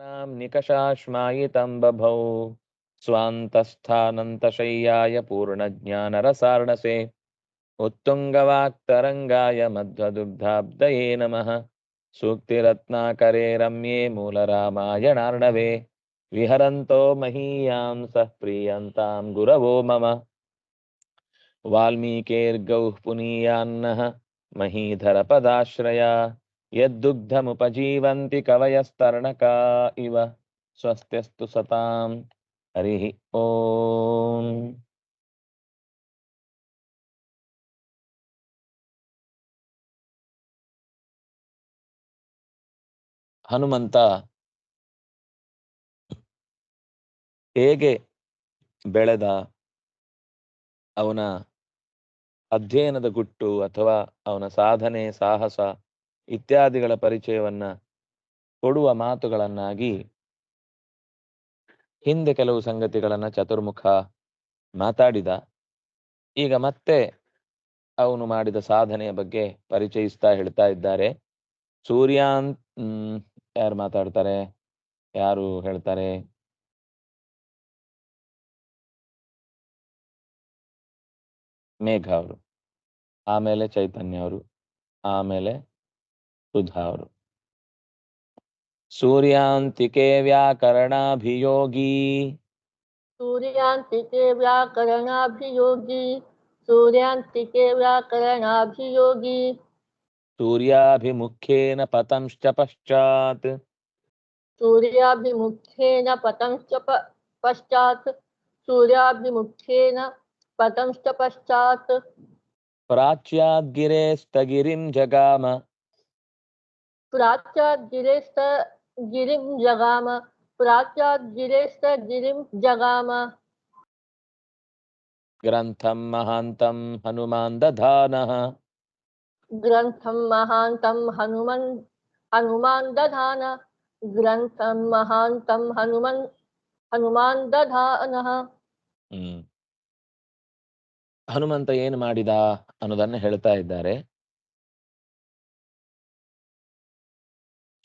नां निकषाश्मायितं बभौ स्वान्तस्थानन्तशय्याय पूर्णज्ञानरसार्णसे। उत्तुङ्गवाक्तरङ्गाय मध्वदुग्धाब्दये नमः। सूक्तिरत्नाकरे रम्ये मूलरामायणार्णवे। विहरन्तो महीयां सः प्रीयन्तां गुरवो मम। वाल्मीकेर्गौः पुनीयान्नः। महीधरपदाश्रया। यद्दुग्धमुपजीवन्ति कवयस्तर्णका इव स्वस्त्यस्तु सतां हरिः ॐ ಹನುಮಂತ ಹೇಗೆ ಬೆಳೆದ ಅವನ ಅಧ್ಯಯನದ ಗುಟ್ಟು ಅಥವಾ ಅವನ ಸಾಧನೆ ಸಾಹಸ ಇತ್ಯಾದಿಗಳ ಪರಿಚಯವನ್ನ ಕೊಡುವ ಮಾತುಗಳನ್ನಾಗಿ ಹಿಂದೆ ಕೆಲವು ಸಂಗತಿಗಳನ್ನ ಚತುರ್ಮುಖ ಮಾತಾಡಿದ. ಈಗ ಮತ್ತೆ ಅವನು ಮಾಡಿದ ಸಾಧನೆಯ ಬಗ್ಗೆ ಪರಿಚಯಿಸ್ತಾ ಹೇಳ್ತಾ ಇದ್ದಾರೆ. ಸೂರ್ಯಾಂತ್ ಹ್ಮ್, ಯಾರು ಮಾತಾಡ್ತಾರೆ? ಯಾರು ಹೇಳ್ತಾರೆ? ಮೇಘ ಅವರು. ಆಮೇಲೆ ಚೈತನ್ಯ ಅವರು. ಆಮೇಲೆ सुधारो। सूर्यांतिके व्याकरणाभियोगी। सूर्यांतिके व्याकरणाभियोगी। सूर्यांतिके व्याकरणाभियोगी। सूर्याभिमुखेन पतंश्च पश्चात्। सूर्याभिमुखेन पतंश्च पश्चात्। सूर्याभिमुखेन पतंश्च पश्चात्। प्राच्याद्गिरेस्तगिरिं जगाम। ಪ್ರಾಚ್ಯಾದ್ಗಿರೇಷ್ಟ ಗಿರಿಂ ಜಗಾಮ ಪ್ರಾಚ್ಯಾದ್ಗಿರೇಷ್ಟ ಗಿರಿಂ ಜಗಾಮ ಗ್ರಂಥಂ ಮಹಾಂತಂ ಹನುಮಾನ್ ದಧಾನಃ ಗ್ರಂಥಂ ಮಹಾಂತಂ ಹನುಮನ್ ಹನುಮಾನ್ ದಧಾನ ಗ್ರಂಥಂ ಮಹಾಂತಂ ಹನುಮನ್ ಹನುಮಾನ್ ದಧಾನಃ ಹನುಮಂತ ಏನ್ ಮಾಡಿದ ಅನ್ನೋದನ್ನ ಹೇಳ್ತಾ ಇದ್ದಾರೆ.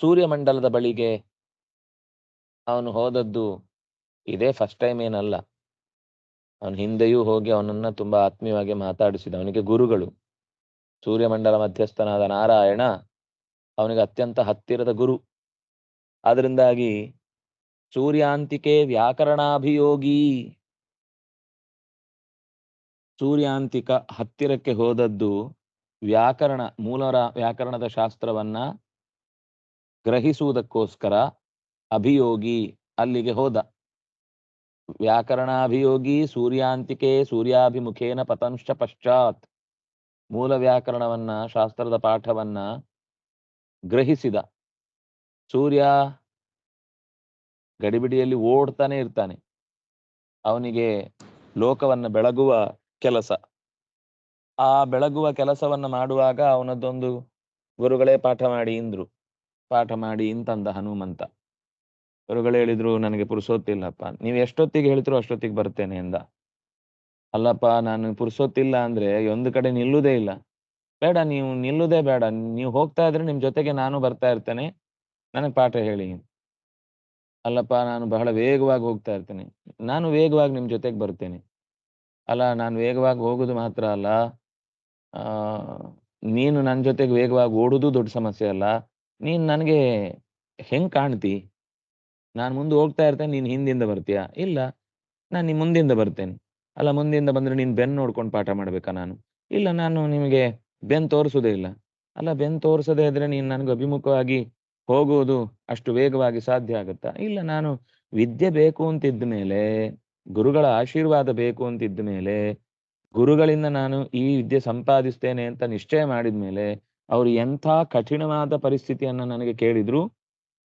ಸೂರ್ಯಮಂಡಲದ ಬಳಿಗೆ ಅವನು ಹೋದದ್ದು ಇದೇ ಫಸ್ಟ್ ಟೈಮ್ ಏನಲ್ಲ. ಅವನು ಹಿಂದೆಯೂ ಹೋಗಿ ಅವನನ್ನ ತುಂಬಾ ಆತ್ಮೀಯವಾಗಿ ಮಾತಾಡಿಸಿದ. ಅವನಿಗೆ ಗುರುಗಳು, ಸೂರ್ಯಮಂಡಲ ಮಧ್ಯಸ್ಥನಾದ ನಾರಾಯಣ ಅವನಿಗೆ ಅತ್ಯಂತ ಹತ್ತಿರದ ಗುರು. ಆದ್ರಿಂದಾಗಿ ಸೂರ್ಯಾಂತಿಕೆ ವ್ಯಾಕರಣಾಭಿಯೋಗಿ. ಸೂರ್ಯಾಂತಿಕ ಹತ್ತಿರಕ್ಕೆ ಹೋದದ್ದು ವ್ಯಾಕರಣ, ಮೂಲರ ವ್ಯಾಕರಣದ ಶಾಸ್ತ್ರವನ್ನ ಗ್ರಹಿಸುವುದಕ್ಕೋಸ್ಕರ ಅಭಿಯೋಗಿ ಅಲ್ಲಿಗೆ ಹೋದ. ವ್ಯಾಕರಣಾಭಿಯೋಗಿ ಸೂರ್ಯಾಂತಿಕೆ ಸೂರ್ಯಾಭಿಮುಖೇನ ಪತಂಶ್ಚ ಪಶ್ಚಾತ್ ಮೂಲ ವ್ಯಾಕರಣವನ್ನ ಶಾಸ್ತ್ರದ ಪಾಠವನ್ನ ಗ್ರಹಿಸಿದ. ಸೂರ್ಯ ಗಡಿಬಿಡಿಯಲ್ಲಿ ಓಡ್ತಾನೆ ಇರ್ತಾನೆ. ಅವನಿಗೆ ಲೋಕವನ್ನ ಬೆಳಗುವ ಕೆಲಸ. ಆ ಬೆಳಗುವ ಕೆಲಸವನ್ನ ಮಾಡುವಾಗ ಅವನದ್ದೊಂದು ಗುರುಗಳೇ ಪಾಠ ಮಾಡಿ ಇಂದ್ರು. ಪಾಠ ಮಾಡಿ ಇಂತಂದ ಹನುಮಂತ. ಗುರುಗಳು ಹೇಳಿದ್ರು ನನಗೆ ಪುರುಸೋತಿಲ್ಲಪ್ಪ ನೀವು ಎಷ್ಟೊತ್ತಿಗೆ ಹೇಳ್ತಿರೋ ಅಷ್ಟೊತ್ತಿಗೆ ಬರ್ತೇನೆ ಎಂದ. ಅಲ್ಲಪ್ಪ ನಾನು ಪುರುಸೋತಿಲ್ಲ ಅಂದ್ರೆ ಒಂದು ಕಡೆ ನಿಲ್ಲುವುದೇ ಇಲ್ಲ. ಬೇಡ ನೀವು ನಿಲ್ಲುವುದೇ ಬೇಡ. ನೀವು ಹೋಗ್ತಾ ಇದ್ರೆ ನಿಮ್ ಜೊತೆಗೆ ನಾನು ಬರ್ತಾ ಇರ್ತೇನೆ. ನನಗೆ ಪಾಠ ಹೇಳಿ ಅಲ್ಲಪ್ಪ ನಾನು ಬಹಳ ವೇಗವಾಗಿ ಹೋಗ್ತಾ ಇರ್ತೇನೆ. ನಾನು ವೇಗವಾಗಿ ನಿಮ್ ಜೊತೆಗೆ ಬರ್ತೇನೆ. ಅಲ್ಲ ನಾನು ವೇಗವಾಗಿ ಹೋಗುದು ಮಾತ್ರ ಅಲ್ಲ. ಆ ನೀನು ನನ್ನ ಜೊತೆಗೆ ವೇಗವಾಗಿ ಓಡುದು ದೊಡ್ಡ ಸಮಸ್ಯೆ ಅಲ್ಲ. ನೀನ್ ನನಗೆ ಹೆಂಗ್ ಕಾಣ್ತಿ? ನಾನು ಮುಂದೆ ಹೋಗ್ತಾ ಇರ್ತೇನೆ, ನೀನ್ ಹಿಂದಿಂದ ಬರ್ತೀಯಾ? ಇಲ್ಲ, ನಾನು ನಿಮ್ ಮುಂದಿಂದ ಬರ್ತೇನೆ. ಅಲ್ಲ, ಮುಂದಿಂದ ಬಂದ್ರೆ ನೀನ್ ಬೆನ್ ನೋಡ್ಕೊಂಡು ಪಾಠ ಮಾಡ್ಬೇಕಾ ನಾನು? ಇಲ್ಲ, ನಾನು ನಿಮಗೆ ಬೆನ್ ತೋರಿಸೋದೇ ಇಲ್ಲ. ಅಲ್ಲ ಬೆನ್ ತೋರಿಸದೇ ಇದ್ರೆ ನೀನ್ ನನಗೆ ಅಭಿಮುಖವಾಗಿ ಹೋಗುವುದು ಅಷ್ಟು ವೇಗವಾಗಿ ಸಾಧ್ಯ ಆಗುತ್ತಾ? ಇಲ್ಲ, ನಾನು ವಿದ್ಯೆ ಬೇಕು ಅಂತಿದ್ದ ಮೇಲೆ, ಗುರುಗಳ ಆಶೀರ್ವಾದ ಬೇಕು ಅಂತಿದ್ದ ಮೇಲೆ, ಗುರುಗಳಿಂದ ನಾನು ಈ ವಿದ್ಯೆ ಸಂಪಾದಿಸ್ತೇನೆ ಅಂತ ನಿಶ್ಚಯ ಮಾಡಿದ ಮೇಲೆ ಅವ್ರು ಎಂಥ ಕಠಿಣವಾದ ಪರಿಸ್ಥಿತಿಯನ್ನ ನನಗೆ ಕೇಳಿದ್ರು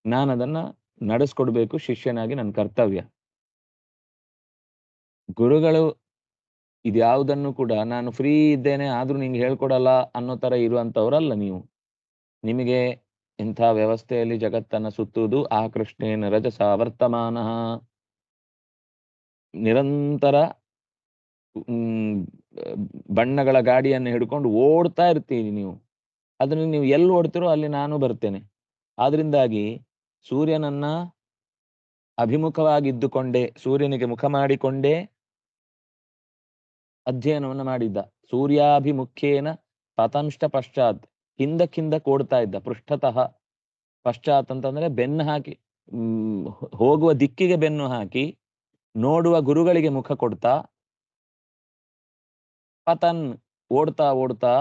ನಾನು ಅದನ್ನ ನಡೆಸ್ಕೊಡ್ಬೇಕು ಶಿಷ್ಯನಾಗಿ ನನ್ನ ಕರ್ತವ್ಯ. ಗುರುಗಳು ಇದ್ಯಾವುದನ್ನು ಕೂಡ ನಾನು ಫ್ರೀ ಇದ್ದೇನೆ, ಆದ್ರೂ ನಿಂಗೆ ಹೇಳ್ಕೊಡಲ್ಲ ಅನ್ನೋ ತರ ಇರುವಂತವ್ರಲ್ಲ ನೀವು. ನಿಮಗೆ ಇಂಥ ವ್ಯವಸ್ಥೆಯಲ್ಲಿ ಜಗತ್ತನ್ನ ಸುತ್ತುವುದು ಆ ಕೃಷ್ಣೇನ ರಜಸ ವರ್ತಮಾನ ನಿರಂತರ ಬಣ್ಣಗಳ ಗಾಡಿಯನ್ನು ಹಿಡ್ಕೊಂಡು ಓಡ್ತಾ ಇರ್ತೀರಿ ನೀವು. ಅದನ್ನ ನೀವು ಎಲ್ಲಿ ಓಡ್ತಿರೋ ಅಲ್ಲಿ ನಾನು ಬರ್ತೇನೆ. ಆದ್ರಿಂದಾಗಿ ಸೂರ್ಯನನ್ನ ಅಭಿಮುಖವಾಗಿದ್ದುಕೊಂಡೇ, ಸೂರ್ಯನಿಗೆ ಮುಖ ಮಾಡಿಕೊಂಡೇ, ಅಧ್ಯಯನವನ್ನು ಮಾಡಿದ್ದ. ಸೂರ್ಯಾಭಿಮುಖೇನ ಪತಂಷ್ಟ ಪಶ್ಚಾತ್, ಹಿಂದಕ್ಕಿಂದ ಓಡ್ತಾ ಇದ್ದ, ಪೃಷ್ಠತಃ ಪಶ್ಚಾತ್ ಅಂತಂದ್ರೆ ಬೆನ್ನು ಹಾಕಿ ಹೋಗುವ ದಿಕ್ಕಿಗೆ ಬೆನ್ನು ಹಾಕಿ, ನೋಡುವ ಗುರುಗಳಿಗೆ ಮುಖ ಕೊಡ್ತಾ, ಪತನ್ ಓಡ್ತಾ ಓಡ್ತಾ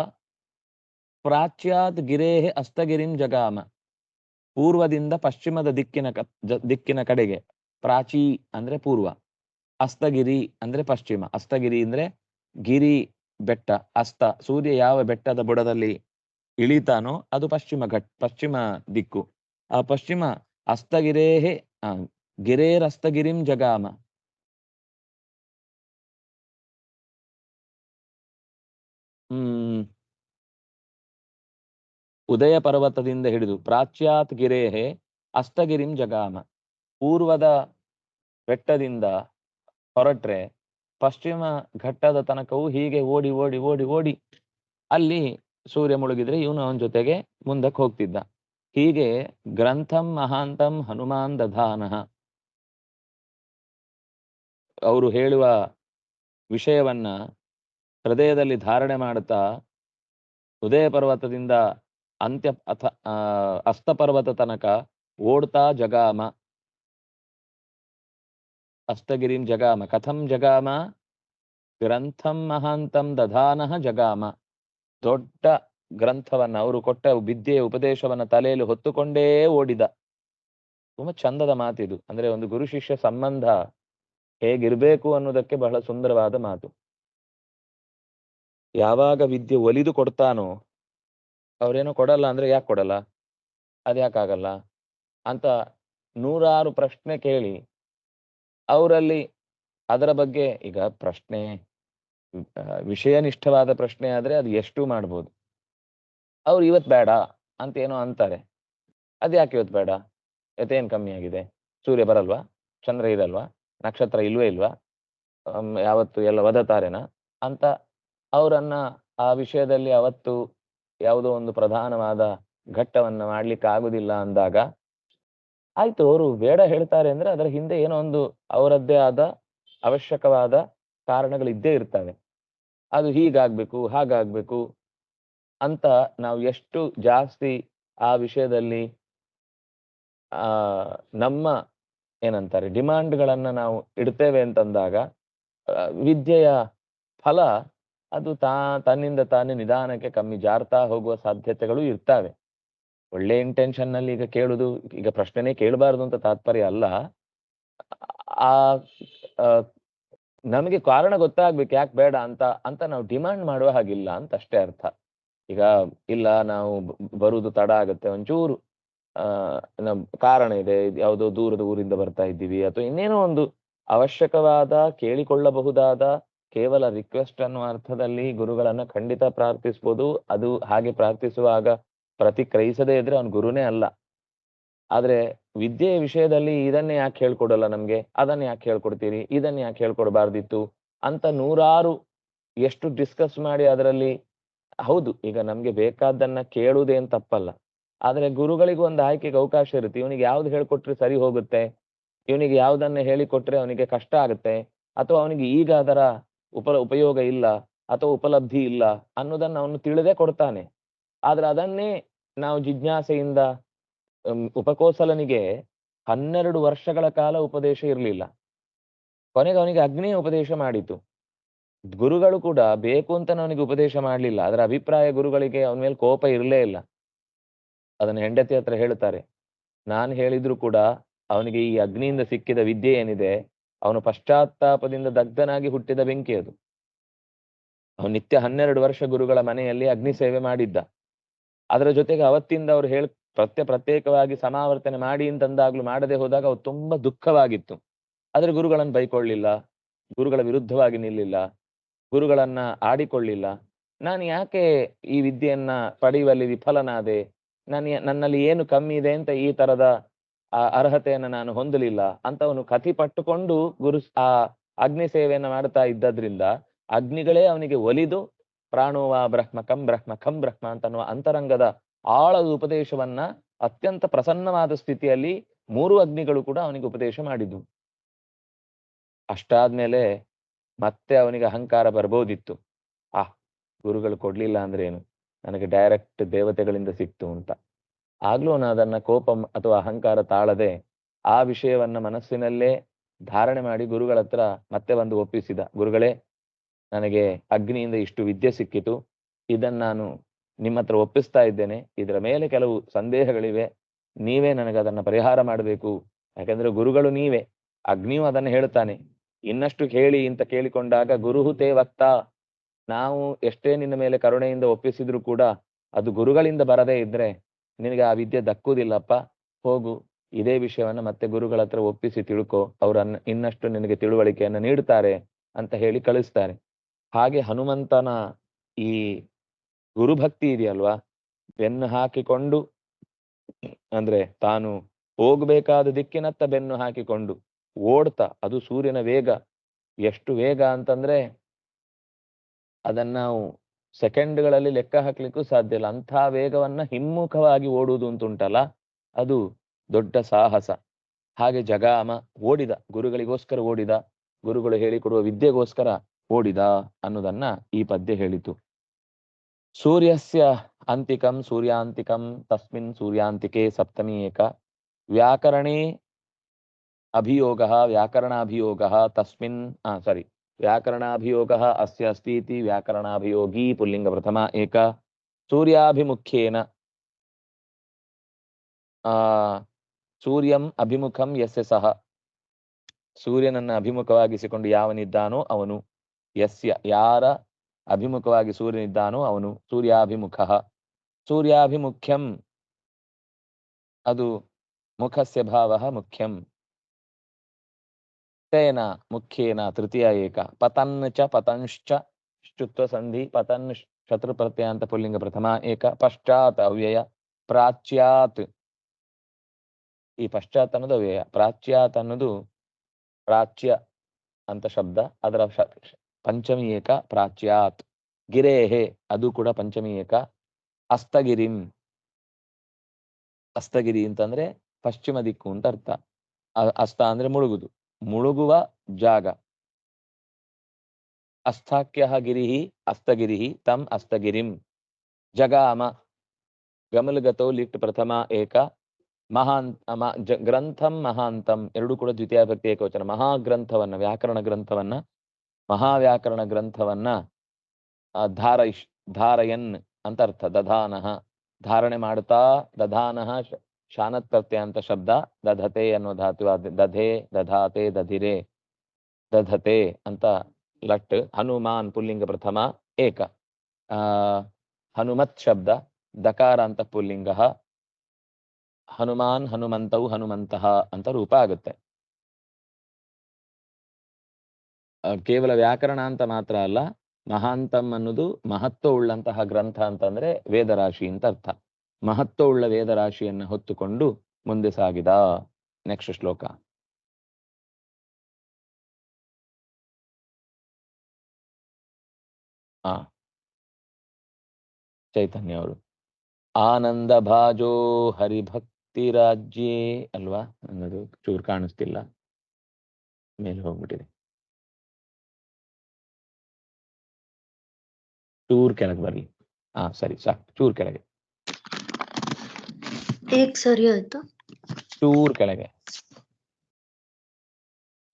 ಪ್ರಾಚ್ಯಾತ್ ಗಿರೇಹೆ ಅಸ್ತಗಿರಿಂ ಜಗಾಮ. ಪೂರ್ವದಿಂದ ಪಶ್ಚಿಮದ ದಿಕ್ಕಿನ ದಿಕ್ಕಿನ ಕಡೆಗೆ. ಪ್ರಾಚೀ ಅಂದ್ರೆ ಪೂರ್ವ. ಅಸ್ತಗಿರಿ ಅಂದ್ರೆ ಪಶ್ಚಿಮ. ಅಸ್ತಗಿರಿ ಅಂದ್ರೆ ಗಿರಿ ಬೆಟ್ಟ. ಅಸ್ತ, ಸೂರ್ಯ ಯಾವ ಬೆಟ್ಟದ ಬುಡದಲ್ಲಿ ಇಳಿತಾನೋ ಅದು ಪಶ್ಚಿಮ ಘಟ್, ಪಶ್ಚಿಮ ದಿಕ್ಕು. ಆ ಪಶ್ಚಿಮ ಅಸ್ತಗಿರೇಹೆ ಗಿರೇರಸ್ತಗಿರಿಂ ಜಗಾಮ. ಹ್ಮ್. ಉದಯ ಪರ್ವತದಿಂದ ಹಿಡಿದು ಪ್ರಾಚ್ಯಾತ್ ಗಿರೇಹೆ ಅಷ್ಟಗಿರಿಂ ಜಗಾಮ. ಪೂರ್ವದ ಬೆಟ್ಟದಿಂದ ಹೊರಟ್ರೆ ಪಶ್ಚಿಮ ಘಟ್ಟದ ತನಕವೂ ಹೀಗೆ ಓಡಿ ಓಡಿ ಓಡಿ ಓಡಿ ಅಲ್ಲಿ ಸೂರ್ಯ ಮುಳುಗಿದ್ರೆ ಇವನು ಅವನ ಜೊತೆಗೆ ಮುಂದಕ್ಕೆ ಹೋಗ್ತಿದ್ದ. ಹೀಗೆ ಗ್ರಂಥಂ ಮಹಾಂತಂ ಹನುಮಾನ್ ದಧಾನಃ. ಅವರು ಹೇಳುವ ವಿಷಯವನ್ನ ಹೃದಯದಲ್ಲಿ ಧಾರಣೆ ಮಾಡುತ್ತಾ ಉದಯ ಪರ್ವತದಿಂದ ಅಂತ್ಯ ಅಥ ಅಸ್ತಪರ್ವತ ಅಸ್ತ ತನಕ ಓಡ್ತಾ ಜಗಾಮ. ಅಸ್ತಗಿರಿಂ ಜಗಾಮ. ಕಥಂ ಜಗಾಮ. ಗ್ರಂಥಂ ಮಹಾಂತಂ ದಧಾನಃ ಜಗಾಮ. ದೊಡ್ಡ ಗ್ರಂಥವನ್ನ ಅವರು ಕೊಟ್ಟ ವಿದ್ಯೆಯ ಉಪದೇಶವನ್ನ ತಲೆಯಲ್ಲಿ ಹೊತ್ತುಕೊಂಡೇ ಓಡಿದ. ತುಂಬಾ ಚಂದದ ಮಾತಿದು. ಅಂದ್ರೆ ಒಂದು ಗುರು ಶಿಷ್ಯ ಸಂಬಂಧ ಹೇಗಿರ್ಬೇಕು ಅನ್ನೋದಕ್ಕೆ ಬಹಳ ಸುಂದರವಾದ ಮಾತು. ಯಾವಾಗ ವಿದ್ಯೆ ಒಲಿದು ಕೊಡ್ತಾನೋ ಅವ್ರೇನೋ ಕೊಡಲ್ಲ ಅಂದ್ರೆ ಯಾಕೆ ಕೊಡಲ್ಲ? ಅದ್ಯಾಕಾಗಲ್ಲ ಅಂತ ನೂರಾರು ಪ್ರಶ್ನೆ ಕೇಳಿ ಅವರಲ್ಲಿ ಅದರ ಬಗ್ಗೆ ಈಗ ಪ್ರಶ್ನೆ ವಿಷಯನಿಷ್ಠವಾದ ಪ್ರಶ್ನೆ ಆದ್ರೆ ಅದು ಎಷ್ಟು ಮಾಡ್ಬೋದು. ಅವ್ರು ಇವತ್ ಬೇಡ ಅಂತ ಏನೋ ಅಂತಾರೆ. ಅದ್ಯಾಕೆ ಇವತ್ತು ಬೇಡ? ಇವತ್ತೇನು ಕಮ್ಮಿ ಆಗಿದೆ? ಸೂರ್ಯ ಬರಲ್ವಾ? ಚಂದ್ರ ಇರಲ್ವಾ? ನಕ್ಷತ್ರ ಇಲ್ವೇ ಇಲ್ವಾ? ಯಾವತ್ತು ಎಲ್ಲ ಒದತಾರೆನಾ ಅಂತ ಅವರನ್ನ ಆ ವಿಷಯದಲ್ಲಿ ಅವತ್ತು ಯಾವುದೋ ಒಂದು ಪ್ರಧಾನವಾದ ಘಟ್ಟವನ್ನ ಮಾಡ್ಲಿಕ್ಕೆ ಆಗುದಿಲ್ಲ ಅಂದಾಗ, ಆಯ್ತು ಅವರು ಬೇಡ ಹೇಳ್ತಾರೆ ಅಂದ್ರೆ ಅದರ ಹಿಂದೆ ಏನೋ ಒಂದು ಅವರದ್ದೇ ಆದ ಅವಶ್ಯಕವಾದ ಕಾರಣಗಳು ಇದ್ದೇ ಇರ್ತವೆ. ಅದು ಹೀಗಾಗ್ಬೇಕು, ಹಾಗಾಗ್ಬೇಕು ಅಂತ ನಾವು ಎಷ್ಟು ಜಾಸ್ತಿ ಆ ವಿಷಯದಲ್ಲಿ, ಆ, ನಮ್ಮ ಏನಂತಾರೆ ಡಿಮಾಂಡ್ಗಳನ್ನ ನಾವು ಇಡ್ತೇವೆ ಅಂತಂದಾಗ ವಿದ್ಯೆಯ ಫಲ ಅದು ತಾ, ತನ್ನಿಂದ ತಾನೇ ನಿಧಾನಕ್ಕೆ ಕಮ್ಮಿ ಜಾರ್ತಾ ಹೋಗುವ ಸಾಧ್ಯತೆಗಳು ಇರ್ತವೆ. ಒಳ್ಳೆ ಇಂಟೆನ್ಷನ್ನಲ್ಲಿ ಈಗ ಕೇಳುದು, ಈಗ ಪ್ರಶ್ನೆನೇ ಕೇಳಬಾರದು ಅಂತ ತಾತ್ಪರ್ಯ ಅಲ್ಲ. ಆ ನಮಗೆ ಕಾರಣ ಗೊತ್ತಾಗ್ಬೇಕು ಯಾಕೆ ಬೇಡ ಅಂತ ಅಂತ ನಾವು ಡಿಮಾಂಡ್ ಮಾಡುವ ಹಾಗಿಲ್ಲ ಅಂತ ಅಷ್ಟೇ ಅರ್ಥ. ಈಗ ಇಲ್ಲ, ನಾವು ಬರುವುದು ತಡ ಆಗುತ್ತೆ, ಒಂಚೂರು, ಆ, ನಮ್ ಕಾರಣ ಇದೆ, ಯಾವುದೋ ದೂರದ ಊರಿಂದ ಬರ್ತಾ ಇದ್ದೀವಿ, ಅಥವಾ ಇನ್ನೇನೋ ಒಂದು ಅವಶ್ಯಕವಾದ, ಕೇಳಿಕೊಳ್ಳಬಹುದಾದ ಕೇವಲ ರಿಕ್ವೆಸ್ಟ್ ಅನ್ನುವ ಅರ್ಥದಲ್ಲಿ ಗುರುಗಳನ್ನ ಖಂಡಿತ ಪ್ರಾರ್ಥಿಸ್ಬೋದು. ಅದು ಹಾಗೆ ಪ್ರಾರ್ಥಿಸುವಾಗ ಪ್ರತಿಕ್ರಿಯಿಸದೇ ಇದ್ರೆ ಅವ್ನು ಗುರುನೇ ಅಲ್ಲ. ಆದ್ರೆ ವಿದ್ಯೆಯ ವಿಷಯದಲ್ಲಿ ಇದನ್ನೇ ಯಾಕೆ ಹೇಳ್ಕೊಡಲ್ಲ ನಮ್ಗೆ? ಅದನ್ನ ಯಾಕೆ ಹೇಳ್ಕೊಡ್ತೀರಿ? ಇದನ್ನ ಯಾಕೆ ಹೇಳ್ಕೊಡ್ಬಾರ್ದಿತ್ತು? ಅಂತ ನೂರಾರು ಎಷ್ಟು ಡಿಸ್ಕಸ್ ಮಾಡಿ ಅದರಲ್ಲಿ ಹೌದು, ಈಗ ನಮ್ಗೆ ಬೇಕಾದ್ದನ್ನ ಕೇಳುವುದೇನ್ ತಪ್ಪಲ್ಲ. ಆದ್ರೆ ಗುರುಗಳಿಗೂ ಒಂದು ಆಯ್ಕೆಗೆ ಅವಕಾಶ ಇರುತ್ತೆ. ಇವನಿಗೆ ಯಾವ್ದು ಹೇಳ್ಕೊಟ್ರೆ ಸರಿ ಹೋಗುತ್ತೆ? ಇವನಿಗೆ ಯಾವ್ದನ್ನ ಹೇಳಿಕೊಟ್ರೆ ಅವನಿಗೆ ಕಷ್ಟ ಆಗುತ್ತೆ? ಅಥವಾ ಅವನಿಗೆ ಈಗ ಅದರ ಉಪ, ಉಪಯೋಗ ಇಲ್ಲ ಅಥವಾ ಉಪಲಬ್ಧಿ ಇಲ್ಲ ಅನ್ನೋದನ್ನ ಅವನು ತಿಳಿದೇ ಕೊಡ್ತಾನೆ. ಆದ್ರೆ ಅದನ್ನೇ ನಾವು ಜಿಜ್ಞಾಸೆಯಿಂದ ಉಪಕೋಸಲನಿಗೆ ಹನ್ನೆರಡು ವರ್ಷಗಳ ಕಾಲ ಉಪದೇಶ ಇರಲಿಲ್ಲ. ಕೊನೆಗೆ ಅವನಿಗೆ ಅಗ್ನಿಯ ಉಪದೇಶ ಮಾಡಿತು ಗುರುಗಳು ಕೂಡ ಬೇಕು ಅಂತ ಅವನಿಗೆ ಉಪದೇಶ ಮಾಡಲಿಲ್ಲ. ಅದರ ಅಭಿಪ್ರಾಯ ಗುರುಗಳಿಗೆ ಅವನ ಮೇಲೆ ಕೋಪ ಇರಲೇ ಇಲ್ಲ. ಅದನ್ನ ಹೆಂಡತಿ ಹತ್ರ ಹೇಳ್ತಾರೆ. ನಾನು ಹೇಳಿದ್ರು ಕೂಡ ಅವನಿಗೆ ಈ ಅಗ್ನಿಯಿಂದ ಸಿಕ್ಕಿದ ವಿದ್ಯೆ ಏನಿದೆ ಅವನು ಪಶ್ಚಾತ್ತಾಪದಿಂದ ದಗ್ಧನಾಗಿ ಹುಟ್ಟಿದ ಬೆಂಕಿ ಅದು. ಅವನು ನಿತ್ಯ ಹನ್ನೆರಡು ವರ್ಷ ಗುರುಗಳ ಮನೆಯಲ್ಲಿ ಅಗ್ನಿ ಸೇವೆ ಮಾಡಿದ್ದ. ಅದರ ಜೊತೆಗೆ ಅವತ್ತಿಂದ ಅವ್ರು ಹೇಳ್, ಪ್ರತ್ಯ, ಪ್ರತ್ಯೇಕವಾಗಿ ಸಮಾವರ್ತನೆ ಮಾಡಿ ಅಂತಂದಾಗ್ಲೂ ಮಾಡದೆ ಹೋದಾಗ ಅವ್ರು ತುಂಬಾ ದುಃಖವಾಗಿತ್ತು. ಆದ್ರೆ ಗುರುಗಳನ್ನ ಬೈಕೊಳ್ಳಿಲ್ಲ, ಗುರುಗಳ ವಿರುದ್ಧವಾಗಿ ನಿಲ್ಲಿಲ್ಲ, ಗುರುಗಳನ್ನ ಆಡಿಕೊಳ್ಳಿಲ್ಲ. ನಾನು ಯಾಕೆ ಈ ವಿದ್ಯೆಯನ್ನ ಪಡೆಯುವಲ್ಲಿ ವಿಫಲನಾದೆ? ನಾನು ನನ್ನಲ್ಲಿ ಏನು ಕಮ್ಮಿ ಇದೆ ಅಂತ ಈ ತರದ ಆ ಅರ್ಹತೆಯನ್ನ ನಾನು ಹೊಂದಲಿಲ್ಲ. ಅಂತವನು ಕತಿ ಪಟ್ಟುಕೊಂಡು ಗುರು ಆ ಅಗ್ನಿ ಸೇವೆಯನ್ನ ಮಾಡ್ತಾ ಇದ್ದದ್ರಿಂದ ಅಗ್ನಿಗಳೇ ಅವನಿಗೆ ಒಲಿದು ಪ್ರಾಣೋವಾ ಬ್ರಹ್ಮ ಕಂ ಬ್ರಹ್ಮ ಕಂ ಬ್ರಹ್ಮ ಅಂತ ಅನ್ನುವ ಅಂತರಂಗದ ಆಳದ ಉಪದೇಶವನ್ನ ಅತ್ಯಂತ ಪ್ರಸನ್ನವಾದ ಸ್ಥಿತಿಯಲ್ಲಿ ಮೂರು ಅಗ್ನಿಗಳು ಕೂಡ ಅವನಿಗೆ ಉಪದೇಶ ಮಾಡಿದ್ವು ಅಷ್ಟಾದ್ಮೇಲೆ ಮತ್ತೆ ಅವನಿಗೆ ಅಹಂಕಾರ ಬರ್ಬೋದಿತ್ತು. ಆ ಗುರುಗಳು ಕೊಡ್ಲಿಲ್ಲ ಅಂದ್ರೆ ಏನು ನನಗೆ ಡೈರೆಕ್ಟ್ ದೇವತೆಗಳಿಂದ ಸಿಕ್ತು ಅಂತ. ಆಗ್ಲೂ ಅದನ್ನ ಕೋಪ ಅಥವಾ ಅಹಂಕಾರ ತಾಳದೆ ಆ ವಿಷಯವನ್ನ ಮನಸ್ಸಿನಲ್ಲೇ ಧಾರಣೆ ಮಾಡಿ ಗುರುಗಳ ಹತ್ರ ಮತ್ತೆ ಬಂದು ಒಪ್ಪಿಸಿದ. ಗುರುಗಳೇ, ನನಗೆ ಅಗ್ನಿಯಿಂದ ಇಷ್ಟು ವಿದ್ಯೆ ಸಿಕ್ಕಿತು. ಇದನ್ನ ನಾನು ನಿಮ್ಮ ಹತ್ರ ಒಪ್ಪಿಸ್ತಾ ಇದ್ದೇನೆ. ಇದರ ಮೇಲೆ ಕೆಲವು ಸಂದೇಹಗಳಿವೆ. ನೀವೇ ನನಗೆ ಅದನ್ನ ಪರಿಹಾರ ಮಾಡಬೇಕು. ಯಾಕಂದ್ರೆ ಗುರುಗಳು ನೀವೇ. ಅಗ್ನಿಯು ಅದನ್ನ ಹೇಳ್ತಾನೆ. ಇನ್ನಷ್ಟು ಹೇಳಿ ಅಂತ ಕೇಳಿಕೊಂಡಾಗ ಗುರುಹುತೇ ವಕ್ತ. ನಾವು ಎಷ್ಟೇ ನಿನ್ನ ಮೇಲೆ ಕರುಣೆಯಿಂದ ಒಪ್ಪಿಸಿದ್ರು ಕೂಡ ಅದು ಗುರುಗಳಿಂದ ಬರದೇ ಇದ್ರೆ ನಿನಗೆ ಆ ವಿದ್ಯೆ ದಕ್ಕುವುದಿಲ್ಲಪ್ಪ, ಹೋಗು. ಇದೇ ವಿಷಯವನ್ನು ಮತ್ತೆ ಗುರುಗಳ ಹತ್ರ ಒಪ್ಪಿಸಿ ತಿಳ್ಕೊ. ಅವರ ಇನ್ನಷ್ಟು ನಿನಗೆ ತಿಳುವಳಿಕೆಯನ್ನ ನೀಡ್ತಾರೆ ಅಂತ ಹೇಳಿ ಕಳಿಸ್ತಾರೆ. ಹಾಗೆ ಹನುಮಂತನ ಈ ಗುರುಭಕ್ತಿ ಇದೆಯಲ್ವಾ? ಬೆನ್ನು ಹಾಕಿಕೊಂಡು, ಅಂದ್ರೆ ತಾನು ಹೋಗ್ಬೇಕಾದ ದಿಕ್ಕಿನತ್ತ ಬೆನ್ನು ಹಾಕಿಕೊಂಡು ಓಡ್ತಾ, ಅದು ಸೂರ್ಯನ ವೇಗ. ಎಷ್ಟು ವೇಗ ಅಂತಂದ್ರೆ, ಅದನ್ನ ನಾವು ಸೆಕೆಂಡ್ಗಳಲ್ಲಿ ಲೆಕ್ಕ ಹಾಕ್ಲಿಕ್ಕೂ ಸಾಧ್ಯ ಇಲ್ಲ. ಅಂಥ ವೇಗವನ್ನ ಹಿಮ್ಮುಖವಾಗಿ ಓಡುವುದು ಅಂತುಂಟಲ್ಲ ಅದು ದೊಡ್ಡ ಸಾಹಸ. ಹಾಗೆ ಜಗಾಮ ಓಡಿದ, ಗುರುಗಳಿಗೋಸ್ಕರ ಓಡಿದ, ಗುರುಗಳು ಹೇಳಿಕೊಡುವ ವಿದ್ಯೆಗೋಸ್ಕರ ಓಡಿದ ಅನ್ನೋದನ್ನ ಈ ಪದ್ಯ ಹೇಳಿತು. ಸೂರ್ಯಸ್ಯ ಅಂತಿಕಂ ಸೂರ್ಯಾಂತಿಕಂ ತಸ್ಮಿನ್ ಸೂರ್ಯಾಂತಿಕೆ ಸಪ್ತಮಿ ಏಕ ವ್ಯಾಕರಣೇ ಅಭಿಯೋಗ ವ್ಯಾಕರಣಾಭಿಯೋಗ ತಸ್ಮಿನ್, ಆ, ಸಾರಿ. ವ್ಯಾಕರಣಾಭಿಯೋಗ ಅಸ್ಯ अस्ति इति ವ್ಯಾಕರಣಾಭಿಯೋಗಿ ಪುಲ್ಲಿಂಗ ಪ್ರಥಮ ಏಕ ಸೂರ್ಯಾಭಿಮುಖ್ಯೇನ ಆ ಸೂರ್ಯಂ ಅಭಿಮುಖಂ ಯಸ್ಯ ಸಹ ಸೂರ್ಯನನ್ನ ಅಭಿಮುಖವಾಗಿಸಿಕೊಂಡು ಯಾವನಿದ್ದಾನೋ ಅವನು ಯಸ್ಯ ಯಾರ ಅಭಿಮುಖವಾಗಿ ಸೂರ್ಯನಿದ್ದಾನೋ ಅವನು ಸೂರ್ಯಾಭಿಮುಖ ಸೂರ್ಯಾಭಿಮುಖ್ಯಂ ಅದು ಮುಖಸ್ಯ ಭಾವ ಮುಖ್ಯಂ ತೇನ ಮುಖ್ಯೇನ ತೃತೀಯ ಏಕ ಪತನ್ ಚ ಪತಂಶ್ಚ ಶುತ್ವ ಸಂಧಿ ಪತನ್ ಶತ್ರು ಪ್ರತ್ಯಂತ ಪುಲ್ಲಿಂಗ ಪ್ರಥಮ ಏಕ ಪಶ್ಚಾತ್ ಅವ್ಯಯ ಪ್ರಾಚ್ಯಾತ್ ಈ ಪಶ್ಚಾತ್ ಅನ್ನೋದು ಅವ್ಯಯ ಪ್ರಾಚ್ಯಾತ್ ಅನ್ನೋದು ಪ್ರಾಚ್ಯ ಅಂತ ಶಬ್ದ, ಅದರ ಪಂಚಮಿ ಏಕ, ಪ್ರಾಚ್ಯಾತ್. ಗಿರೇಹೆ, ಅದು ಕೂಡ ಪಂಚಮಿ ಏಕ. ಅಸ್ತಗಿರಿಂ. ಅಸ್ತಗಿರಿ ಅಂತಂದ್ರೆ ಪಶ್ಚಿಮ ದಿಕ್ಕು ಅಂತ ಅರ್ಥ. ಅಸ್ತ ಅಂದ್ರೆ ಮುಳುಗುದು. ಮುಳುಗುವ ಜಾಗ. ಅಸ್ಥಾಕ್ಯ ಗಿರಿಹಿ ಅಸ್ತಗಿರಿಹಿ ತಂ ಅಸ್ತಗಿರಿಂ ಜಗಾಮ. ಗಮಲಗತೋ ಲಿಟ್ ಪ್ರಥಮ ಏಕ. ಮಹಾನ್ ಮ- ಜ- ಗ್ರಂಥಂ ಮಹಾಂತಂ. ಎರಡು ಕೂಡ ದ್ವಿತೀಯ ಭಕ್ತಿ ಏಕವಚನ. ಮಹಾಗ್ರಂಥವನ್ನ, ವ್ಯಾಕರಣ ಗ್ರಂಥವನ್ನ, ಮಹಾವ್ಯಾಕರಣ ಗ್ರಂಥವನ್ನ ಧಾರಯಿಷ್, ಧಾರಯನ್ ಅಂತ ಅರ್ಥ. ದಧಾನಃ. ಧಾರಣೆ ಮಾಡುತ್ತಾ ದಧಾನಃ ಶಾನತ್ ಪ್ರತ್ಯಯ ಅಂತ ಶಬ್ದ, ದಧತೆ ಅನ್ನೋ ಧಾತು ದಧೆ, ದಧಾತೆ, ದಧಿರೆ, ದಧತೆ ಅಂತ ಲಟ್, ಹನುಮಾನ್ ಪುಲ್ಲಿಂಗ ಪ್ರಥಮ, ಏಕ. ಹನುಮತ್ ಶಬ್ದ ದಕಾರ ಅಂತ ಪುಲ್ಲಿಂಗ, ಹನುಮಾನ್ ಹನುಮಂತೌ ಹನುಮಂತಃ ಅಂತ ರೂಪ ಆಗುತ್ತೆ. ಕೇವಲ ವ್ಯಾಕರಣ ಅಂತ ಮಾತ್ರ ಅಲ್ಲ, ಮಹಾಂತಂ ಅನ್ನೋದು ಮಹತ್ವ ಉಳ್ಳಂತಹ ಗ್ರಂಥ ಅಂತಂದ್ರೆ ವೇದರಾಶಿ ಅಂತ ಅರ್ಥ. ಮಹತ್ವ ಉಳ್ಳ ವೇದರಾಶಿಯನ್ನ ಹೊತ್ತುಕೊಂಡು ಮುಂದೆ ಸಾಗಿದ ನೆಕ್ಸ್ಟ್ ಶ್ಲೋಕ. ಆ. ಚೈತನ್ಯ ಅವರು. ಆನಂದ ಭಾಜೋ ಹರಿಭಕ್ತಿ ರಾಜ್ಯೇ ಅಲ್ವಾ? ಅನ್ನೋದು ಚೂರು ಕಾಣಿಸ್ತಿಲ್ಲ. ಮೇಲೆ ಹೋಗ್ಬಿಟ್ಟಿದೆ. ಚೂರ್ ಕೆಳಗೆ ಬರ್ಲಿ. ಹಾ ಸರಿ, ಸಾಕು. ಚೂರ್ ಕೆಳಗೆ. ಹೇಗ್ ಸರಿ ಆಯ್ತು ಚೂರ್ ಕೆಳಗೆ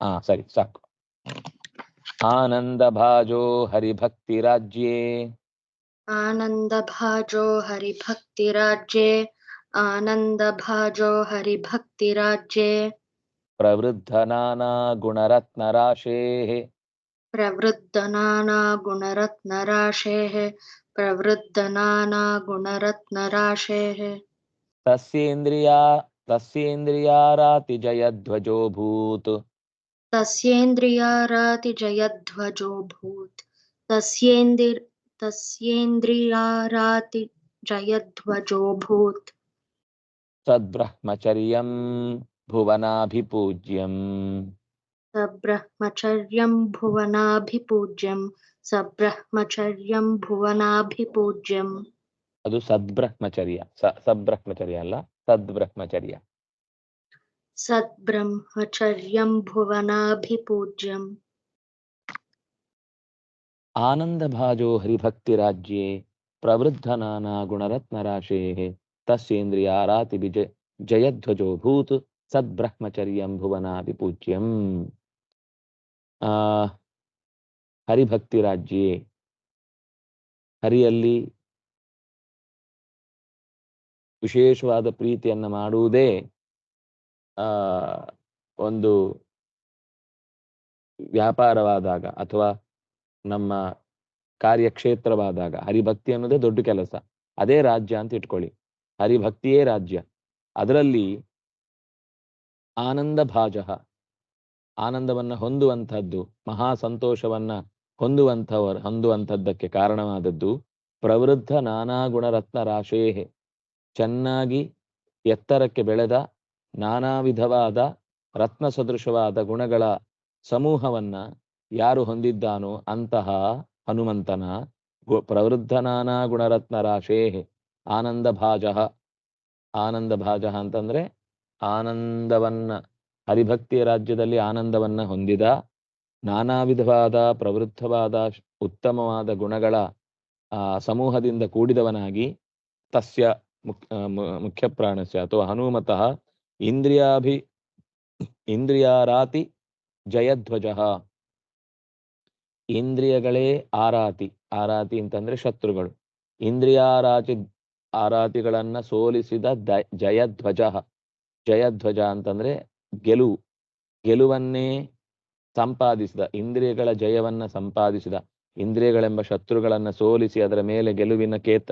ಹಾ ಸರಿ ಸಾಕು ಆನಂದ ಭಾಜೋ ಹರಿಭಕ್ತಿ ರಾಜ್ಯೇ ಆನಂದ ಭಾಜೋ ಹರಿಭಕ್ತಿ ರಾಜ್ಯೆ ಆನಂದ ಭಾಜೋ ಹರಿಭಕ್ತಿ ರಾಜ್ಯೆ ಪ್ರವೃದ್ಧ ನಾನಾ ಗುಣರತ್ನ ರಾಶೇಃ ಪ್ರವೃದ್ಧ ನಾನಾ ಗುಣರತ್ನ ರಾಶೇಃ ಪ್ರವೃದ್ಧ ನಾನಾ ಗುಣರತ್ನ ರಾಶೇಃ तस्येन्द्रिया तस्येन्द्रियारातिजयध्वजोऽभूत्। तस्येन्द्रियारातिजयध्वजोऽभूत्। तस्येन्द्र तस्येन्द्रियारातिजयध्वजोऽभूत्। तद्ब्रह्मचर्यं भुवनाभिपूज्यम्। सब्रह्मचर्यं भुवनाभिपूज्यं सब्रह्मचर्यं भुवनाभिपूज्यम्। अब सद्ब्रह्मचर्य सद्ब्रह्मचर्य अल सद्ब्रह्मचर्य सद्ब्रह्मचर्य भुवनाभिपूज्यम आनंद भाजो हरिभक्तिराज्य प्रवृद्ध गुणरत्न राशे तस्ेन्द्रिया जयध्वजो भूत सद्ब्रह्मचर्य भुवना विपूज्यम हरिभक्तिराज्ये हरियली ವಿಶೇಷವಾದ ಪ್ರೀತಿಯನ್ನ ಮಾಡುವುದೇ, ಆ, ಒಂದು ವ್ಯಾಪಾರವಾದಾಗ ಅಥವಾ ನಮ್ಮ ಕಾರ್ಯಕ್ಷೇತ್ರವಾದಾಗ ಹರಿಭಕ್ತಿ ಅನ್ನೋದೇ ದೊಡ್ಡ ಕೆಲಸ. ಅದೇ ರಾಜ್ಯ ಅಂತ ಇಟ್ಕೊಳ್ಳಿ. ಹರಿಭಕ್ತಿಯೇ ರಾಜ್ಯ. ಅದರಲ್ಲಿ ಆನಂದ ಭಾಜ ಆನಂದವನ್ನ ಹೊಂದುವಂಥದ್ದು, ಮಹಾ ಸಂತೋಷವನ್ನ ಹೊಂದುವಂಥವರ್, ಹೊಂದುವಂಥದ್ದಕ್ಕೆ ಕಾರಣವಾದದ್ದು ಪ್ರವೃದ್ಧ ನಾನಾ ಗುಣರತ್ನ ರಾಶೇಹೆ. ಚೆನ್ನಾಗಿ ಎತ್ತರಕ್ಕೆ ಬೆಳೆದ ನಾನಾ ವಿಧವಾದ ರತ್ನ ಸದೃಶವಾದ ಗುಣಗಳ ಸಮೂಹವನ್ನ ಯಾರು ಹೊಂದಿದ್ದಾನೋ ಅಂತಹ ಹನುಮಂತನ ಗು ಪ್ರವೃದ್ಧ ನಾನಾ ಗುಣರತ್ನ ರಾಶೇ ಆನಂದ ಭಾಜ ಆನಂದ ಭಾಜ ಅಂತಂದ್ರೆ ಆನಂದವನ್ನ, ಹರಿಭಕ್ತಿಯ ರಾಜ್ಯದಲ್ಲಿ ಆನಂದವನ್ನ ಹೊಂದಿದ ನಾನಾ ವಿಧವಾದ ಪ್ರವೃದ್ಧವಾದ ಉತ್ತಮವಾದ ಗುಣಗಳ, ಆ, ಸಮೂಹದಿಂದ ಕೂಡಿದವನಾಗಿ ತಸ್ಯ ಮುಖ್ಯ ಅಥವಾ ಹನುಮತಃ ಇಂದ್ರಿಯಾಭಿ, ಇಂದ್ರಿಯಾರಾತಿ ಜಯಧ್ವಜ. ಇಂದ್ರಿಯಗಳೇ ಆರಾತಿ ಆರಾತಿ ಅಂತಂದ್ರೆ ಶತ್ರುಗಳು. ಇಂದ್ರಿಯಾರಾತಿ ಆರಾತಿಗಳನ್ನ ಸೋಲಿಸಿದ ಜಯಧ್ವಜ. ಜಯಧ್ವಜ ಅಂತಂದ್ರೆ ಗೆಲುವು. ಗೆಲುವನ್ನೇ ಸಂಪಾದಿಸಿದ, ಇಂದ್ರಿಯಗಳ ಜಯವನ್ನ ಸಂಪಾದಿಸಿದ, ಇಂದ್ರಿಯಗಳೆಂಬ ಶತ್ರುಗಳನ್ನ ಸೋಲಿಸಿ ಅದರ ಮೇಲೆ ಗೆಲುವಿನ ಕೇತ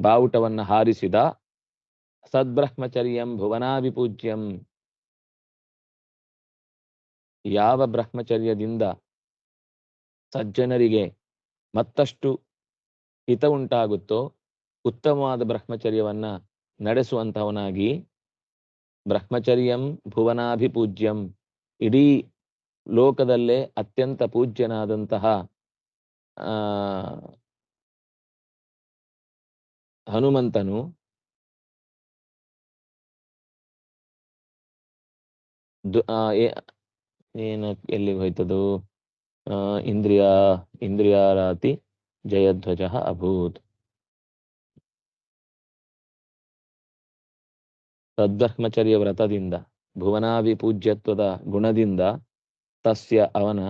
ಬಾವುಟವನ್ನ ಹಾರಿಸಿದ ಸದ್ಬ್ರಹ್ಮಚರ್ಯಂ ಭುವನಾಭಿಪೂಜ್ಯಂ ಯಾವ ಬ್ರಹ್ಮಚರ್ಯದಿಂದ ಸಜ್ಜನರಿಗೆ ಮತ್ತಷ್ಟು ಹಿತ ಉಂಟಾಗುತ್ತೋ ಉತ್ತಮವಾದ ಬ್ರಹ್ಮಚರ್ಯವನ್ನ ನಡೆಸುವಂತವನಾಗಿ ಬ್ರಹ್ಮಚರ್ಯಂ ಭುವನಾಭಿಪೂಜ್ಯಂ ಇಡೀ ಲೋಕದಲ್ಲೇ ಅತ್ಯಂತ ಪೂಜ್ಯನಾದಂತಹ ಹನುಮಂತನು ಏನ ಎಲ್ಲಿಗೆ ಹೋಯ್ತದು? ಇಂದ್ರಿಯ, ಇಂದ್ರಿಯಾರಾತಿ ಜಯಧ್ವಜ ಅಭೂತ್. ಸದ್ಬ್ರಹ್ಮಚರ್ಯ ವ್ರತದಿಂದ, ಭುವನಾಭಿಪೂಜ್ಯತ್ವದ ಗುಣದಿಂದ ತಸ್ಯ ಅವನ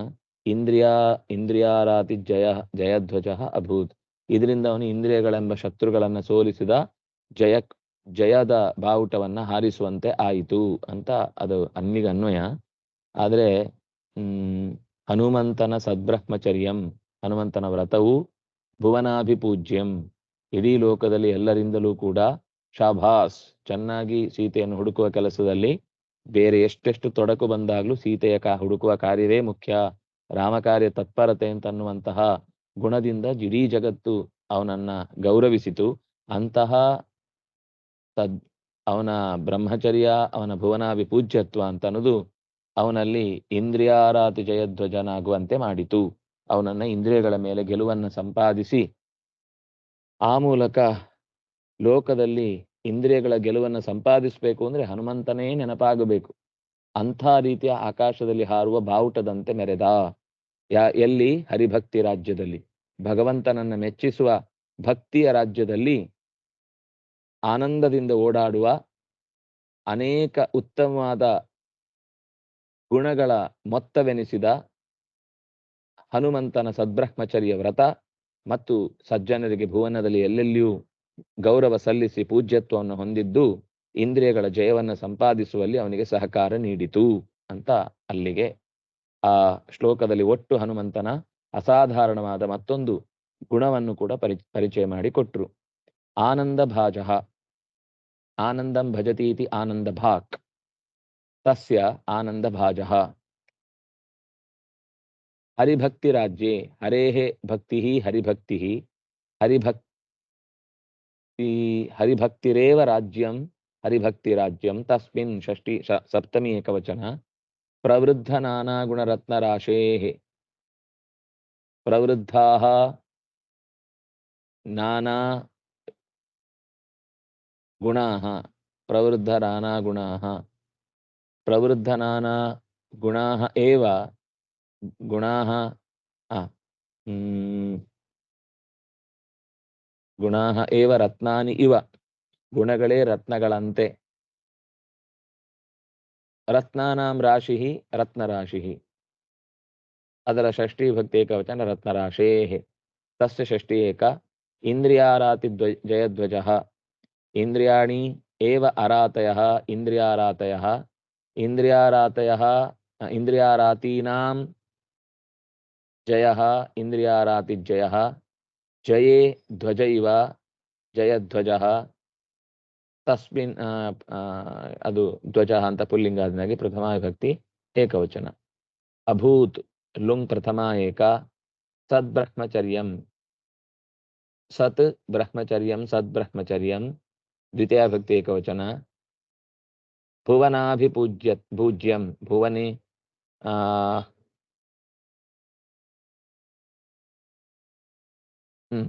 ಇಂದ್ರಿಯ, ಇಂದ್ರಿಯಾರಾತಿ ಜಯ, ಜಯಧ್ವಜ ಅಭೂತ್. ಇದರಿಂದ ಅವನು ಇಂದ್ರಿಯಗಳೆಂಬ ಶತ್ರುಗಳನ್ನ ಸೋಲಿಸಿದ ಜಯ, ಜಯದ ಬಾವುಟವನ್ನ ಹಾರಿಸುವಂತೆ ಆಯಿತು ಅಂತ ಅದು ಅನ್ನಿಗೆ ಅನ್ವಯ. ಆದ್ರೆ ಹನುಮಂತನ ಸದ್ಬ್ರಹ್ಮಚರ್ಯಂ, ಹನುಮಂತನ ವ್ರತವು ಭುವನಾಭಿಪೂಜ್ಯಂ. ಇಡೀ ಲೋಕದಲ್ಲಿ ಎಲ್ಲರಿಂದಲೂ ಕೂಡ ಶಾಭಾಸ್, ಚೆನ್ನಾಗಿ ಸೀತೆಯನ್ನು ಹುಡುಕುವ ಕೆಲಸದಲ್ಲಿ ಬೇರೆ ಎಷ್ಟೆಷ್ಟು ತೊಡಕು ಬಂದಾಗ್ಲೂ ಸೀತೆಯ ಕಾ, ಹುಡುಕುವ ಕಾರ್ಯವೇ ಮುಖ್ಯ. ರಾಮಕಾರ್ಯ ತತ್ಪರತೆ ಅಂತನ್ನುವಂತಹ ಗುಣದಿಂದ ಇಡೀ ಜಗತ್ತು ಅವನನ್ನ ಗೌರವಿಸಿತು. ಅಂತಹ ತದ್ ಅವನ ಬ್ರಹ್ಮಚರ್ಯ, ಅವನ ಭುವನಾಭಿಪೂಜ್ಯತ್ವ ಅಂತ ಅನ್ನೋದು ಅವನಲ್ಲಿ ಇಂದ್ರಿಯಾರಾತಿ ಜಯಧ್ವಜನಾಗುವಂತೆ ಮಾಡಿತು. ಅವನನ್ನ ಇಂದ್ರಿಯಗಳ ಮೇಲೆ ಗೆಲುವನ್ನು ಸಂಪಾದಿಸಿ, ಆ ಮೂಲಕ ಲೋಕದಲ್ಲಿ ಇಂದ್ರಿಯಗಳ ಗೆಲುವನ್ನು ಸಂಪಾದಿಸಬೇಕು ಅಂದ್ರೆ ಹನುಮಂತನೇ ನೆನಪಾಗಬೇಕು. ಅಂಥ ರೀತಿಯ ಆಕಾಶದಲ್ಲಿ ಹಾರುವ ಬಾವುಟದಂತೆ ಮೆರೆದ. ಯಾ, ಎಲ್ಲಿ? ಹರಿಭಕ್ತಿ ರಾಜ್ಯದಲ್ಲಿ. ಭಗವಂತನನ್ನ ಮೆಚ್ಚಿಸುವ ಭಕ್ತಿಯ ರಾಜ್ಯದಲ್ಲಿ ಆನಂದದಿಂದ ಓಡಾಡುವ ಅನೇಕ ಉತ್ತಮವಾದ ಗುಣಗಳ ಮೊತ್ತವೆನಿಸಿದ ಹನುಮಂತನ ಸದ್ಬ್ರಹ್ಮಚರ್ಯ ವ್ರತ ಮತ್ತು ಸಜ್ಜನರಿಗೆ ಭುವನದಲ್ಲಿ ಎಲ್ಲೆಲ್ಲಿಯೂ ಗೌರವ ಸಲ್ಲಿಸಿ ಪೂಜ್ಯತ್ವವನ್ನು ಹೊಂದಿದ್ದು ಇಂದ್ರಿಯಗಳ ಜಯವನ್ನು ಸಂಪಾದಿಸುವಲ್ಲಿ ಅವನಿಗೆ ಸಹಕಾರ ನೀಡಿತು ಅಂತ ಅಲ್ಲಿಗೆ ಆ ಶ್ಲೋಕದಲ್ಲಿ ಒಟ್ಟು ಹನುಮಂತನ ಅಸಾಧಾರಣವಾದ ಮತ್ತೊಂದು ಗುಣವನ್ನು ಕೂಡ ಪರಿ, ಪರಿಚಯ ಮಾಡಿಕೊಟ್ರು ಆನಂದ ಭಾಜ. ಆನಂದಂ ಭಜತೀತಿ ಆನಂದ ಭಾಕ್. ತಸ್ಯ ಆನಂದ ಭಾಜ. ಹರಿಭಕ್ತಿ ರಾಜ್ಯೆ. ಹರೇಃ ಭಕ್ತಿ ಹರಿಭಕ್ತಿ ಹರಿಭಕ್ತಿ ಹರಿಭಕ್ತಿರೇವ ರಾಜ್ಯಂ. ಹರಿಭಕ್ತಿ ರಾಜ್ಯಂ ತಸ್ಮಿನ್ ಷಷ್ಟಿ ಸಪ್ತಮಿ ಏಕವಚನ. ಪ್ರವೃದ್ಧ ನಾನಾ ಗುಣರತ್ನ ರಾಶೇಃ ಪ್ರವೃದ್ಧಾಃ ನಾನಾ ಗುಣಾಃ. ಪ್ರವೃದ್ಧ ನಾನಾ ಗುಣಾಃ ಪ್ರವೃದ್ಧನಾನಾ ಗುಣಾಃ ಏವ ಗುಣಾಃ ಗುಣಾಃ ಏವ ರತ್ನಾನಿ ಇವ? ಗುಣಗಳೇ ರತ್ನಗಳಂತೆ. ರತ್ನಾನಾಂ ರಾಶಿ ರತ್ನರಾಶಿ ಅದರ ಷಷ್ಠಿ ಭಕ್ತಿ ಏಕವಚನ ರತ್ನರಾಶೇ ತಸ್ಯ ಷಷ್ಠಿ ಏಕ ಇಂದ್ರಿಯಾರಾತಿ ದ್ವ ಜಯಧ್ವಜ ಇಂದ್ರಿಯಾಣಿ ಏವ ಅರಾತಯಃ ಇಂದ್ರಿಯಾರಾತಯಃ ಇಂದ್ರಿಯಾರಾತಯಃ ಅ, ಇಂದ್ರಿಯಾರಾತೀನಾಂ ಜಯಃ ಇಂದ್ರಿಯಾರಾತಿಜಯಃ ಜಯೇ ಧ್ವಜ ಇವ ಜಯಧ್ವಜಃ ತಸ್ಮಿನ್ ಆ, ಆ, ಅದು ಧ್ವಜ ಅಂತ ಪುಲ್ಲಿಂಗಾದಿನಾಗಿ ಪ್ರಥಮ ವಿಭಕ್ತಿ ಏಕವಚನ ಅಭೂತ್ ಲುಂಗ್ ಪ್ರಥಮ ಏಕ ಸದ್ಬ್ರಹ್ಮಚರ್ಯಂ ಸತ್ ಬ್ರಹ್ಮಚರ್ಯಂ ಸದ್ಬ್ರಹ್ಮಚರ್ಯಂ ದ್ವಿತೀಯ ಭಕ್ತಿ ಏಕವಚನ ಭುವನಾಭಿಪೂಜ್ಯ ಪೂಜ್ಯಂ ಭುವನೆ ಆ ಹ್ಮ್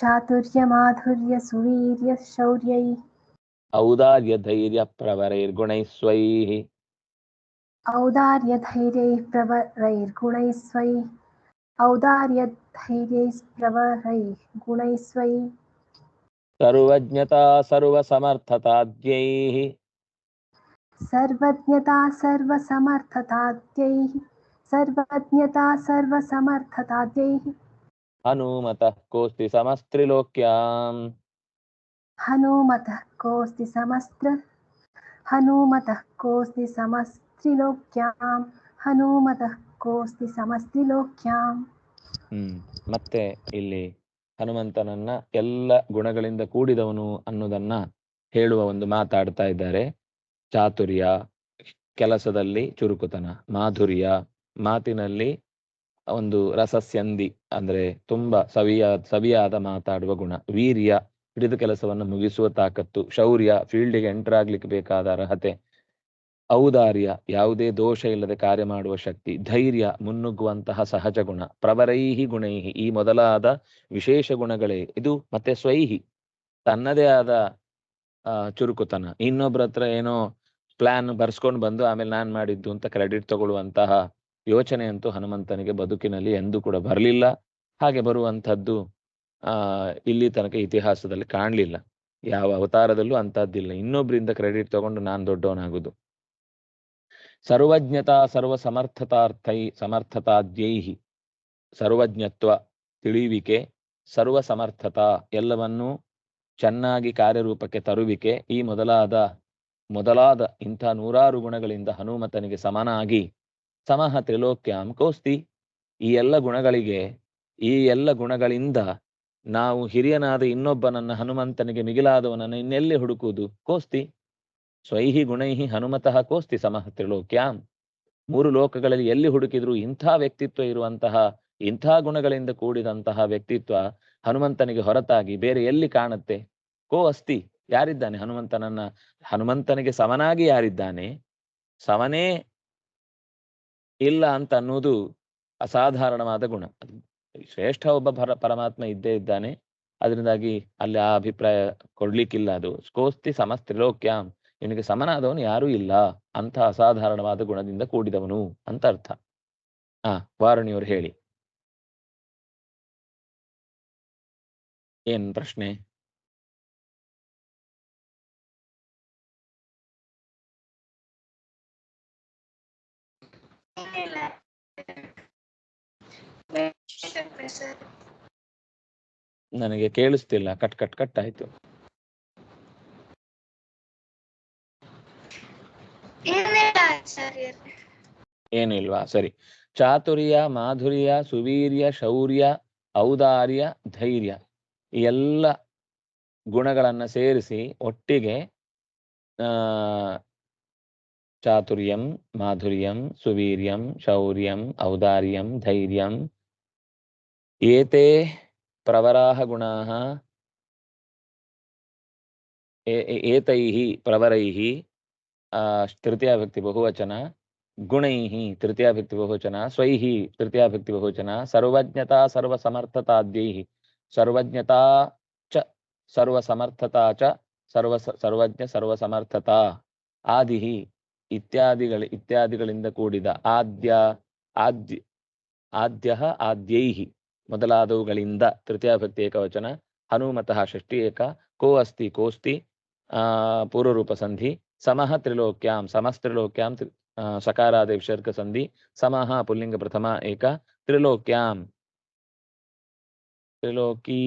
चातुर्यमाधुर्यसुवीर्यशौर्यैः औदार्यधैर्यप्रवरैर्गुणैः स्वैः औदार्यधैर्यैः प्रवरैर्गुणैः स्वैः औदार्यधैर्यैः प्रवरैर्गुणैः स्वैः सर्वज्ञता सर्वसमर्थताद्यैः सर्वज्ञता सर्वसमर्थताद्यैः सर्वज्ञता सर्वसमर्थताद्यैः हनुमतः कोऽस्ति समस्त्रिलोक्याम् हनुमतः कोऽस्ति समस्त्र हनुमतः कोऽस्ति समस्त्रिलोक्यां हनुमतः कोऽस्ति समस्त्रिलोक्याम् ಹ್ಮ್ ಮತ್ತೆ ಇಲ್ಲಿ ಹನುಮಂತನನ್ನ ಎಲ್ಲ ಗುಣಗಳಿಂದ ಕೂಡಿದವನು ಅನ್ನೋದನ್ನ ಹೇಳುವ ಒಂದು ಮಾತಾಡ್ತಾ ಇದ್ದಾರೆ ಚಾತುರ್ಯ ಕೆಲಸದಲ್ಲಿ ಚುರುಕುತನ ಮಾಧುರ್ಯ ಮಾತಿನಲ್ಲಿ ಒಂದು ರಸಸ್ಯಂದಿ ಅಂದ್ರೆ ತುಂಬಾ ಸವಿಯ, ಸವಿಯಾದ ಮಾತಾಡುವ ಗುಣ. ವೀರ್ಯ, ಹಿಡಿದು ಕೆಲಸವನ್ನು ಮುಗಿಸುವ ತಾಕತ್ತು, ಶೌರ್ಯ, ಫೀಲ್ಡಿಗೆ ಎಂಟರ್ ಆಗ್ಲಿಕ್ಕೆ ಬೇಕಾದ ಅರ್ಹತೆ, ಔದಾರ್ಯ, ಯಾವುದೇ ದೋಷ ಇಲ್ಲದೆ ಕಾರ್ಯ ಮಾಡುವ ಶಕ್ತಿ, ಧೈರ್ಯ, ಮುನ್ನುಗ್ಗುವಂತಹ ಸಹಜ ಗುಣ, ಪ್ರವರೈಹಿ ಗುಣೈಹಿ, ಈ ಮೊದಲಾದ ವಿಶೇಷ ಗುಣಗಳೇ. ಇದು ಮತ್ತೆ ಸ್ವೈಹಿ, ತನ್ನದೇ ಆದ ಚುರುಕುತನ. ಇನ್ನೊಬ್ರ ಹತ್ರ ಏನೋ ಪ್ಲಾನ್ ಬರ್ಸ್ಕೊಂಡು ಬಂದು ಆಮೇಲೆ ನಾನ್ ಮಾಡಿದ್ದು ಅಂತ ಕ್ರೆಡಿಟ್ ತಗೊಳ್ಳುವಂತಹ ಯೋಚನೆ ಅಂತೂ ಹನುಮಂತನಿಗೆ ಬದುಕಿನಲ್ಲಿ ಎಂದೂ ಕೂಡ ಬರಲಿಲ್ಲ. ಹಾಗೆ ಬರುವಂಥದ್ದು, ಆ, ಇಲ್ಲಿ ತನಕ ಇತಿಹಾಸದಲ್ಲಿ ಕಾಣಲಿಲ್ಲ. ಯಾವ ಅವತಾರದಲ್ಲೂ ಅಂತದ್ದಿಲ್ಲ ಇನ್ನೊಬ್ಬರಿಂದ ಕ್ರೆಡಿಟ್ ತಗೊಂಡು ನಾನ್ ದೊಡ್ಡವನಾಗುದು. ಸರ್ವಜ್ಞತಾ ಸರ್ವ ಸಮರ್ಥತಾರ್ಥೈ ಸಮರ್ಥತಾದ್ಯೈಹಿ. ಸರ್ವಜ್ಞತ್ವ ತಿಳಿಯುವಿಕೆ ಸರ್ವ ಸಮರ್ಥತಾ ಎಲ್ಲವನ್ನೂ ಚೆನ್ನಾಗಿ ಕಾರ್ಯರೂಪಕ್ಕೆ ತರುವಿಕೆ, ಈ ಮೊದಲಾದ ಮೊದಲಾದ ಇಂಥ ನೂರಾರು ಗುಣಗಳಿಂದ ಹನುಮತನಿಗೆ ಸಮನಾಗಿ ಸಮಹ ತ್ರಿಲೋಕ್ಯಾಂ ಕೋಸ್ತಿ. ಈ ಎಲ್ಲ ಗುಣಗಳಿಗೆ, ಈ ಎಲ್ಲ ಗುಣಗಳಿಂದ ನಾವು ಹಿರಿಯನಾದ ಇನ್ನೊಬ್ಬನನ್ನ ಹನುಮಂತನಿಗೆ ಮಿಗಿಲಾದವನನ್ನು ಇನ್ನೆಲ್ಲಿ ಹುಡುಕುವುದು? ಕೋಸ್ತಿ. ಸ್ವೈಹಿ ಗುಣೈಹಿ ಹನುಮತಃ ಕೋಸ್ತಿ ಸಮಹ ತ್ರಿಲೋಕ್ಯಾಂ. ಮೂರು ಲೋಕಗಳಲ್ಲಿ ಎಲ್ಲಿ ಹುಡುಕಿದ್ರು ಇಂಥ ವ್ಯಕ್ತಿತ್ವ ಇರುವಂತಹ, ಇಂಥ ಗುಣಗಳಿಂದ ಕೂಡಿದಂತಹ ವ್ಯಕ್ತಿತ್ವ ಹನುಮಂತನಿಗೆ ಹೊರತಾಗಿ ಬೇರೆ ಎಲ್ಲಿ ಕಾಣುತ್ತೆ? ಕೋ ಅಸ್ತಿ. ಯಾರಿದ್ದಾನೆ ಹನುಮಂತನನ್ನ? ಹನುಮಂತನಿಗೆ ಸಮನಾಗಿ ಯಾರಿದ್ದಾನೆ? ಸಮನೇ ಇಲ್ಲ ಅಂತ ಅನ್ನೋದು ಅಸಾಧಾರಣವಾದ ಗುಣ. ಶ್ರೇಷ್ಠ ಒಬ್ಬ ಪರ, ಪರಮಾತ್ಮ ಇದ್ದೇ ಇದ್ದಾನೆ. ಅದರಿಂದಾಗಿ ಅಲ್ಲಿ ಆ ಅಭಿಪ್ರಾಯ ಕೊಡ್ಲಿಕ್ಕಿಲ್ಲ ಅದು. ಸ್ಕೋಸ್ತಿ ಸಮಸ್ತ್ರಿಲೋಕ್ಯಾಂ ಇವನಿಗೆ ಸಮನಾದವನು ಯಾರೂ ಇಲ್ಲ ಅಂತ ಅಸಾಧಾರಣವಾದ ಗುಣದಿಂದ ಕೂಡಿದವನು ಅಂತ ಅರ್ಥ. ಆ, ವಾರಣಿಯವರು ಹೇಳಿ. ಏನ್ ಪ್ರಶ್ನೆ? ನನಗೆ ಕೇಳಿಸ್ತಿಲ್ಲ. ಕಟ್ ಕಟ್ ಕಟ್ ಆಯ್ತು. ಏನಿಲ್ವಾ? ಸರಿ. ಚಾತುರ್ಯ ಮಾಧುರ್ಯ ಸುವೀರ್ಯ ಶೌರ್ಯ ಔದಾರ್ಯ ಧೈರ್ಯ ಎಲ್ಲ ಗುಣಗಳನ್ನ ಸೇರಿಸಿ ಒಟ್ಟಿಗೆ ಚಾತುರ್ಯಂ ಮಾಧುರ್ಯಂ ಸುವೀರ್ಯಂ ಶೌರ್ಯಂ ಔದಾರ್ಯಂ ಧೈರ್ಯಂ ಏತೆ ಪ್ರವರಾಹ ಏತೈ ಪ್ರವರೈ ತೃತೀಯ ವ್ಯಕ್ತಿ ಬಹುವಚನ ಗುಣೈ ತೃತೀಯ ವ್ಯಕ್ತಿ ಬಹುವಚನ ಸ್ವೈ ತೃತೀಯ ವ್ಯಕ್ತಿ ಬಹುವಚನ ಸರ್ವಜ್ಞತಾ ಸರ್ವಸಮರ್ಥತಾದ್ಯೈಃ ಸರ್ವಜ್ಞತಾ ಚ ಸರ್ವಸಮರ್ಥತಾ ಚ ಸರ್ವ ಸರ್ವಜ್ಞ ಸರ್ವಸಮರ್ಥತಾ ಆದಿಃ ಇತ್ಯಾದಿಗಳ ಇತ್ಯಾದಿಗಳಿಂದ ಕೂಡಿದ ಆದ್ಯ ಆದ್ಯ ಆದ್ಯ ಆದ್ಯೈ ಮೊದಲಾದವುಗಳಿಂದ ತೃತೀಯಾಭಕ್ತಿ ಏಕವಚನ, ಹನುಮತಃ ಷಷ್ಠಿ ಏಕ, ಕೋ ಅಸ್ತಿ ಕೋಸ್ತಿ ಪೂರ್ವರೂಪ ಸಂಧಿ ಸಮಃ ತ್ರಿಲೋಕ್ಯಾಂ ಸಮಸ್ತ್ರಿಲೋಕ್ಯಾಂ ಸಕಾರಾದ ವಿಸರ್ಗ ಸಂಧಿ ಸಮಃ ಪುಲ್ಲಿಂಗ ಪ್ರಥಮ ಏಕ, ತ್ರಿಲೋಕ್ಯಾಂ. ತ್ರಿಲೋಕಿ,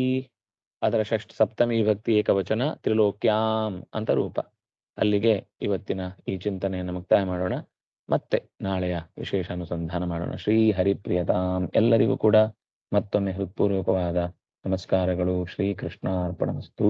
ಅದರ ಷಷ್ಠ ಸಪ್ತಮಿ ವಿಭಕ್ತಿ ಏಕವಚನ, ತ್ರಿಲೋಕ್ಯಾಂ ಅಂತ ರೂಪ. ಅಲ್ಲಿಗೆ ಇವತ್ತಿನ ಈ ಚಿಂತನೆಯನ್ನು ಮುಕ್ತಾಯ ಮಾಡೋಣ. ಮತ್ತೆ ನಾಳೆಯ ವಿಶೇಷ ಅನುಸಂಧಾನ ಮಾಡೋಣ. ಶ್ರೀ ಹರಿಪ್ರಿಯತಾಂ. ಎಲ್ಲರಿಗೂ ಕೂಡ ಮತ್ತೊಮ್ಮೆ ಹೃತ್ಪೂರ್ವಕವಾದ ನಮಸ್ಕಾರಗಳು. ಶ್ರೀ ಕೃಷ್ಣಾರ್ಪಣಮಸ್ತು